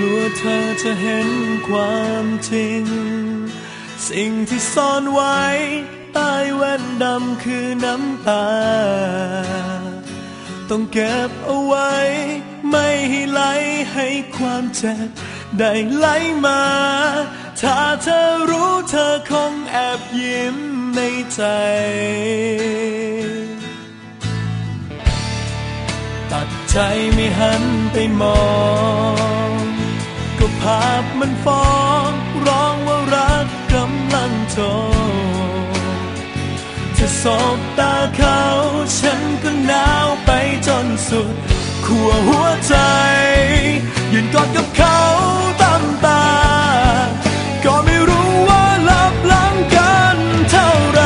ลัวเธอจะเห็นความจริง สิ่งที่ซ่อนไว้ใต้แว่นดำคือน้ำตา ต้องเก็บเอาไว้ ไม่ให้ไหลให้ความเจ็บได้ไหลมา ถ้าเธอรู้เธอคงแอบยิ้มในใจ ตัดใจไม่หันไปมอง ก็ภาพมันฟ้องร้องว่ารักกำลังโทจะสบตาเขา ฉันก็หนาวไปจนสุดขัวหัวใจ ยืนกอดกับเขาตามตา ก็ไม่รู้ว่าลับลังกันเท่าไร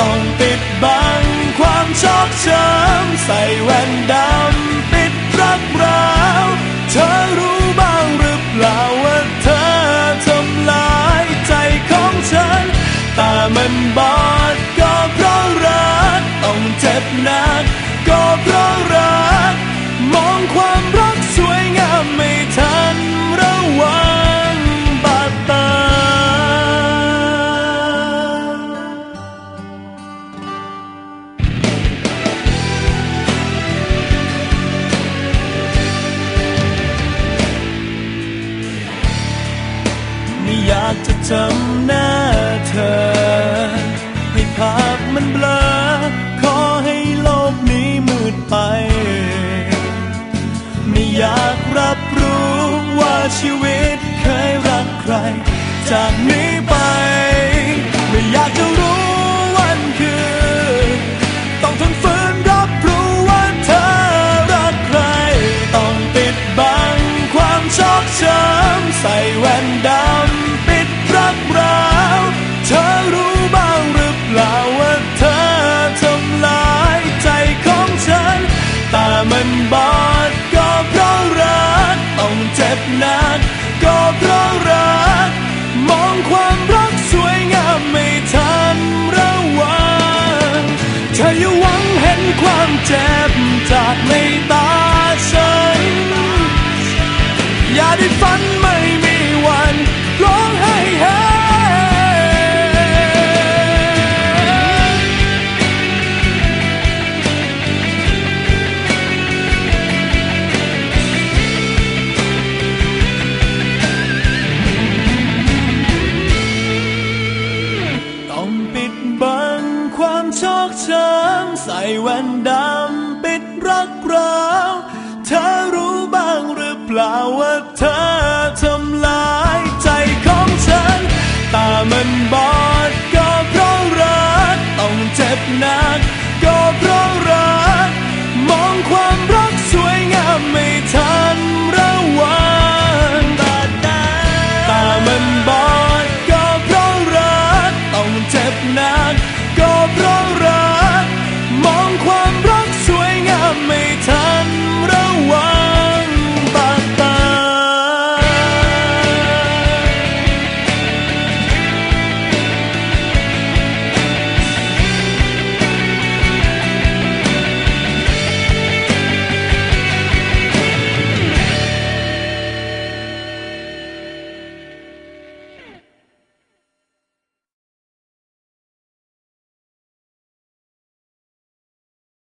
ต้องปิดบังความชอกช้ำใส่แว่ ก ก็เพราะรัก มองความรักสวยงามไม่ทันระวังบาดตา ไม่อยากจะจำหน้าเธอ ชีวิตเคยรักใคร จากนี้ไปไม่อยากจะ ดในตาฉัน อย่าได้ฝันไม่มีวันร้องไห้แห้ต้องปิดบังความชอกช้ำใส่แว่นดำ ดรักเราเธอรู้บ้างหรือเปล่าว่าเธอทำลายใจของฉัน ตามันบอดก็เพราะรักต้องเจ็บหนักก็เพราะ